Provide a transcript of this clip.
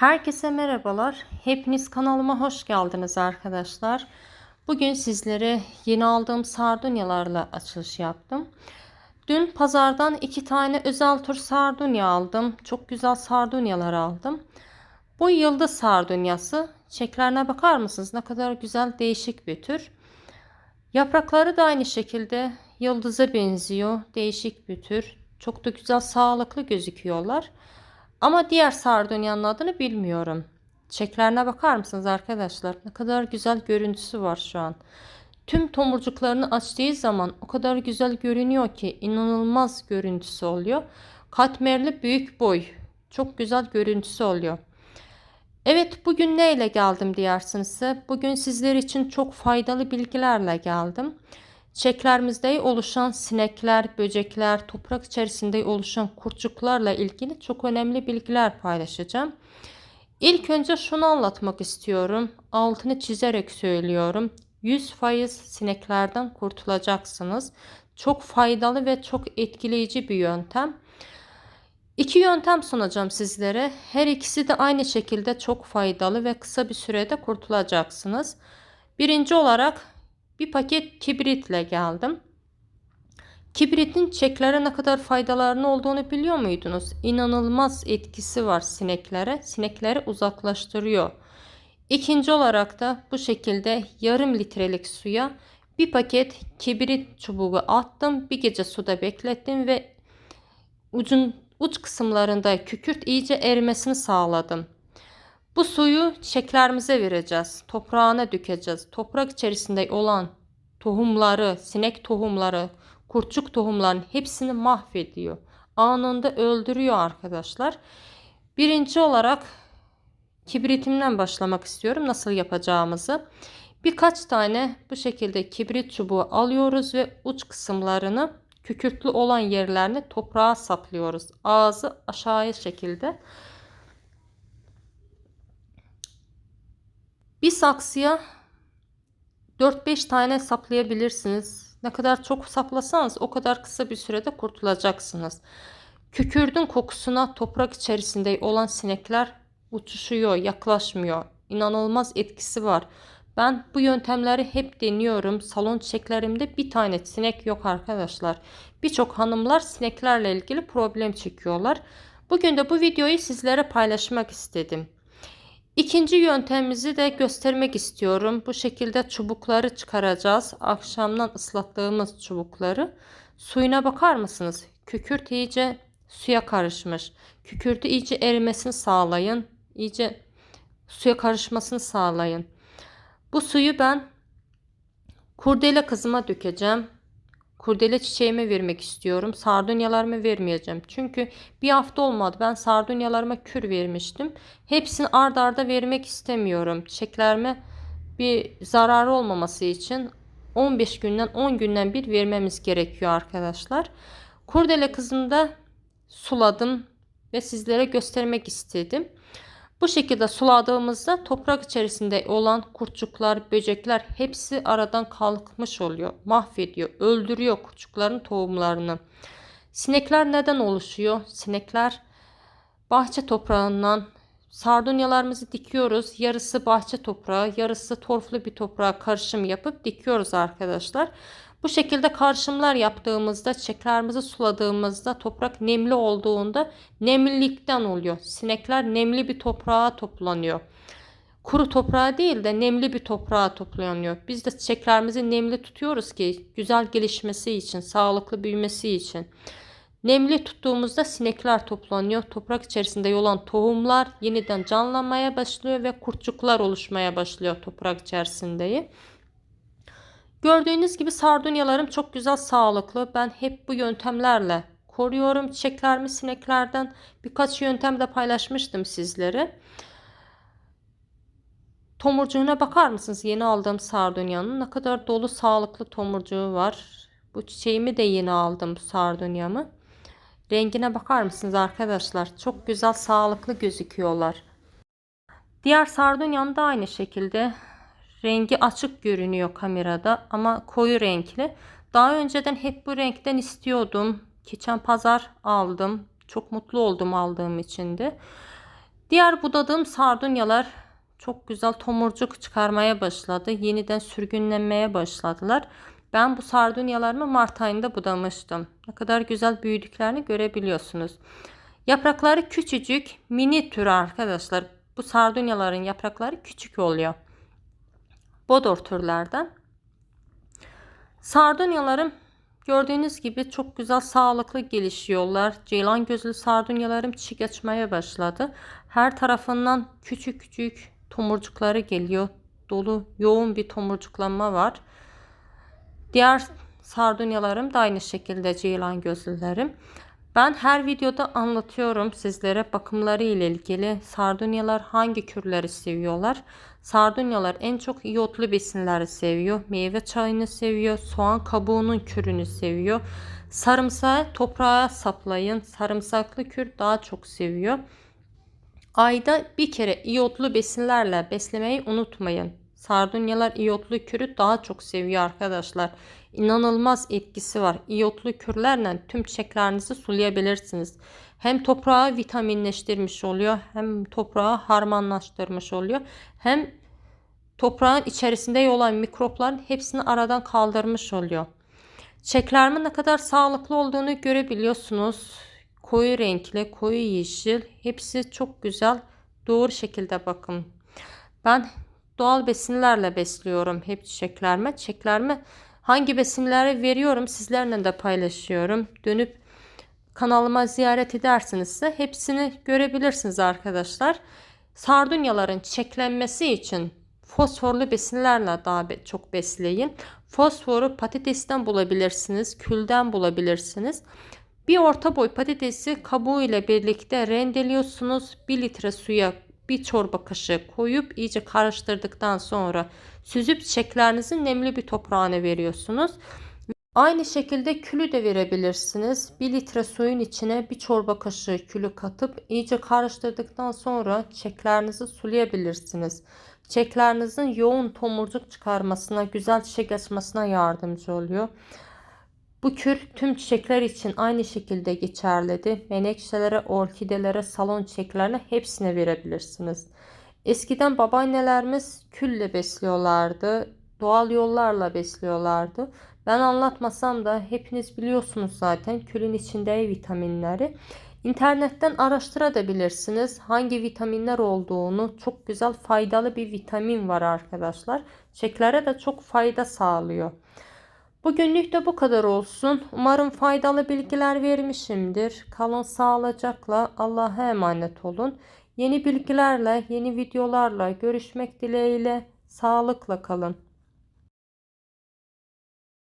Herkese merhabalar. Hepiniz kanalıma hoş geldiniz arkadaşlar. Bugün sizlere yeni aldığım sardunyalarla açılış yaptım. Dün pazardan iki tane özel tür sardunya aldım. Çok güzel sardunyalar aldım. Bu yıldız sardunyası. Çiçeklerine bakar mısınız? Ne kadar güzel değişik bir tür. Yaprakları da aynı şekilde yıldıza benziyor. Değişik bir tür. Çok da güzel sağlıklı gözüküyorlar. Ama diğer sardunyanın adını bilmiyorum. Çiçeklerine bakar mısınız arkadaşlar? Ne kadar güzel görüntüsü var şu an. Tüm tomurcuklarını açtığı zaman o kadar güzel görünüyor ki inanılmaz görüntüsü oluyor. Katmerli büyük boy. Çok güzel görüntüsü oluyor. Evet bugün neyle geldim diyersiniz Bugün sizler için çok faydalı bilgilerle geldim. Çiçeklerimizde oluşan sinekler, böcekler, toprak içerisinde oluşan kurtçuklarla ilgili çok önemli bilgiler paylaşacağım. İlk önce şunu anlatmak istiyorum. Altını çizerek söylüyorum. 100% sineklerden kurtulacaksınız. Çok faydalı ve çok etkileyici bir yöntem. İki yöntem sunacağım sizlere. Her ikisi de aynı şekilde çok faydalı ve kısa bir sürede kurtulacaksınız. Birinci olarak bir paket kibritle geldim. Kibritin çeklere ne kadar faydalarını olduğunu biliyor muydunuz? İnanılmaz etkisi var sineklere. Sinekleri uzaklaştırıyor. İkinci olarak da bu şekilde yarım litrelik suya bir paket kibrit çubuğu attım. Bir gece suda beklettim ve ucun uç kısımlarında kükürt iyice erimesini sağladım. Bu suyu çiçeklerimize vereceğiz. Toprağına dökeceğiz. Toprak içerisinde olan tohumları, sinek tohumları, kurtçuk tohumların hepsini mahvediyor. Anında öldürüyor arkadaşlar. Birinci olarak kibritimden başlamak istiyorum. Nasıl yapacağımızı. Birkaç tane bu şekilde kibrit çubuğu alıyoruz ve uç kısımlarını kükürtlü olan yerlerini toprağa saplıyoruz. Ağzı aşağıya şekilde. Bir saksıya 4-5 tane saplayabilirsiniz. Ne kadar çok saplasanız o kadar kısa bir sürede kurtulacaksınız. Kükürdün kokusuna toprak içerisinde olan sinekler uçuşuyor, yaklaşmıyor. İnanılmaz etkisi var. Ben bu yöntemleri hep deniyorum. Salon çiçeklerimde bir tane sinek yok arkadaşlar. Birçok hanımlar sineklerle ilgili problem çekiyorlar. Bugün de bu videoyu sizlere paylaşmak istedim. İkinci yöntemimizi de göstermek istiyorum. Bu şekilde çubukları çıkaracağız. Akşamdan ıslattığımız çubukları. Suyuna bakar mısınız? Kükürt iyice suya karışmış. Kükürtü iyice erimesini sağlayın. İyice suya karışmasını sağlayın. Bu suyu ben kurdele kızıma dökeceğim kurdele çiçeğime vermek istiyorum. Sardunyalarımı vermeyeceğim. Çünkü bir hafta olmadı. Ben sardunyalarıma kür vermiştim. Hepsini ard arda vermek istemiyorum. Çiçeklerime bir zararı olmaması için 15 günden 10 günden bir vermemiz gerekiyor arkadaşlar. Kurdele kızımda suladım ve sizlere göstermek istedim. Bu şekilde suladığımızda toprak içerisinde olan kurtçuklar, böcekler hepsi aradan kalkmış oluyor. Mahvediyor, öldürüyor kurtçukların tohumlarını. Sinekler neden oluşuyor? Sinekler bahçe toprağından sardunyalarımızı dikiyoruz. Yarısı bahçe toprağı, yarısı torflu bir toprağa karışım yapıp dikiyoruz arkadaşlar. Bu şekilde karışımlar yaptığımızda, çiçeklerimizi suladığımızda toprak nemli olduğunda nemlilikten oluyor. Sinekler nemli bir toprağa toplanıyor. Kuru toprağa değil de nemli bir toprağa toplanıyor. Biz de çiçeklerimizi nemli tutuyoruz ki güzel gelişmesi için, sağlıklı büyümesi için. Nemli tuttuğumuzda sinekler toplanıyor. Toprak içerisinde olan tohumlar yeniden canlanmaya başlıyor ve kurtçuklar oluşmaya başlıyor toprak içerisinde. Gördüğünüz gibi sardunyalarım çok güzel sağlıklı. Ben hep bu yöntemlerle koruyorum çiçeklerimi sineklerden. Birkaç yöntem de paylaşmıştım sizlere. Tomurcuğuna bakar mısınız? Yeni aldığım sardunyanın ne kadar dolu sağlıklı tomurcuğu var. Bu çiçeğimi de yeni aldım sardunyamı. Rengine bakar mısınız arkadaşlar? Çok güzel sağlıklı gözüküyorlar. Diğer sardunyam da aynı şekilde Rengi açık görünüyor kamerada ama koyu renkli. Daha önceden hep bu renkten istiyordum. Geçen pazar aldım. Çok mutlu oldum aldığım için de. Diğer budadığım sardunyalar çok güzel tomurcuk çıkarmaya başladı. Yeniden sürgünlenmeye başladılar. Ben bu sardunyalarımı Mart ayında budamıştım. Ne kadar güzel büyüdüklerini görebiliyorsunuz. Yaprakları küçücük, mini tür arkadaşlar. Bu sardunyaların yaprakları küçük oluyor. Bodor türlerden. Sardunyalarım gördüğünüz gibi çok güzel sağlıklı gelişiyorlar. Ceylan gözlü sardunyalarım çiçek açmaya başladı. Her tarafından küçük küçük tomurcukları geliyor. Dolu yoğun bir tomurcuklanma var. Diğer sardunyalarım da aynı şekilde ceylan gözlülerim. Ben her videoda anlatıyorum sizlere bakımları ile ilgili sardunyalar hangi kürleri seviyorlar. Sardunyalar en çok iyotlu besinleri seviyor. Meyve çayını seviyor. Soğan kabuğunun kürünü seviyor. Sarımsağı toprağa saplayın. Sarımsaklı kür daha çok seviyor. Ayda bir kere iyotlu besinlerle beslemeyi unutmayın. Sardunyalar iyotlu kürü daha çok seviyor arkadaşlar. İnanılmaz etkisi var. İyotlu kürlerle tüm çiçeklerinizi sulayabilirsiniz. Hem toprağı vitaminleştirmiş oluyor hem toprağı harmanlaştırmış oluyor. Hem toprağın içerisinde olan mikropların hepsini aradan kaldırmış oluyor. Çiçeklerimin ne kadar sağlıklı olduğunu görebiliyorsunuz. Koyu renkli, koyu yeşil. Hepsi çok güzel. Doğru şekilde bakın. Ben doğal besinlerle besliyorum hep çiçeklerime. Çiçeklerime hangi besinleri veriyorum sizlerle de paylaşıyorum. Dönüp kanalıma ziyaret edersinizse hepsini görebilirsiniz arkadaşlar. Sardunyaların çiçeklenmesi için fosforlu besinlerle daha çok besleyin. Fosforu patatesten bulabilirsiniz, külden bulabilirsiniz. Bir orta boy patatesi kabuğu ile birlikte rendeliyorsunuz. 1 litre suya bir çorba kaşığı koyup iyice karıştırdıktan sonra süzüp çiçeklerinizi nemli bir toprağına veriyorsunuz. Aynı şekilde külü de verebilirsiniz. 1 litre suyun içine bir çorba kaşığı külü katıp iyice karıştırdıktan sonra çiçeklerinizi sulayabilirsiniz. Çiçeklerinizin yoğun tomurcuk çıkarmasına, güzel çiçek açmasına yardımcı oluyor. Bu kür tüm çiçekler için aynı şekilde geçerlidir. Menekşelere, orkidelere, salon çiçeklerine hepsine verebilirsiniz. Eskiden babaannelerimiz külle besliyorlardı. Doğal yollarla besliyorlardı. Ben anlatmasam da hepiniz biliyorsunuz zaten külün içinde vitaminleri. İnternetten araştırabilirsiniz. Hangi vitaminler olduğunu çok güzel faydalı bir vitamin var arkadaşlar. Çiçeklere de çok fayda sağlıyor. Bugünlük de bu kadar olsun. Umarım faydalı bilgiler vermişimdir. Kalın sağlıcakla Allah'a emanet olun. Yeni bilgilerle, yeni videolarla görüşmek dileğiyle sağlıkla kalın.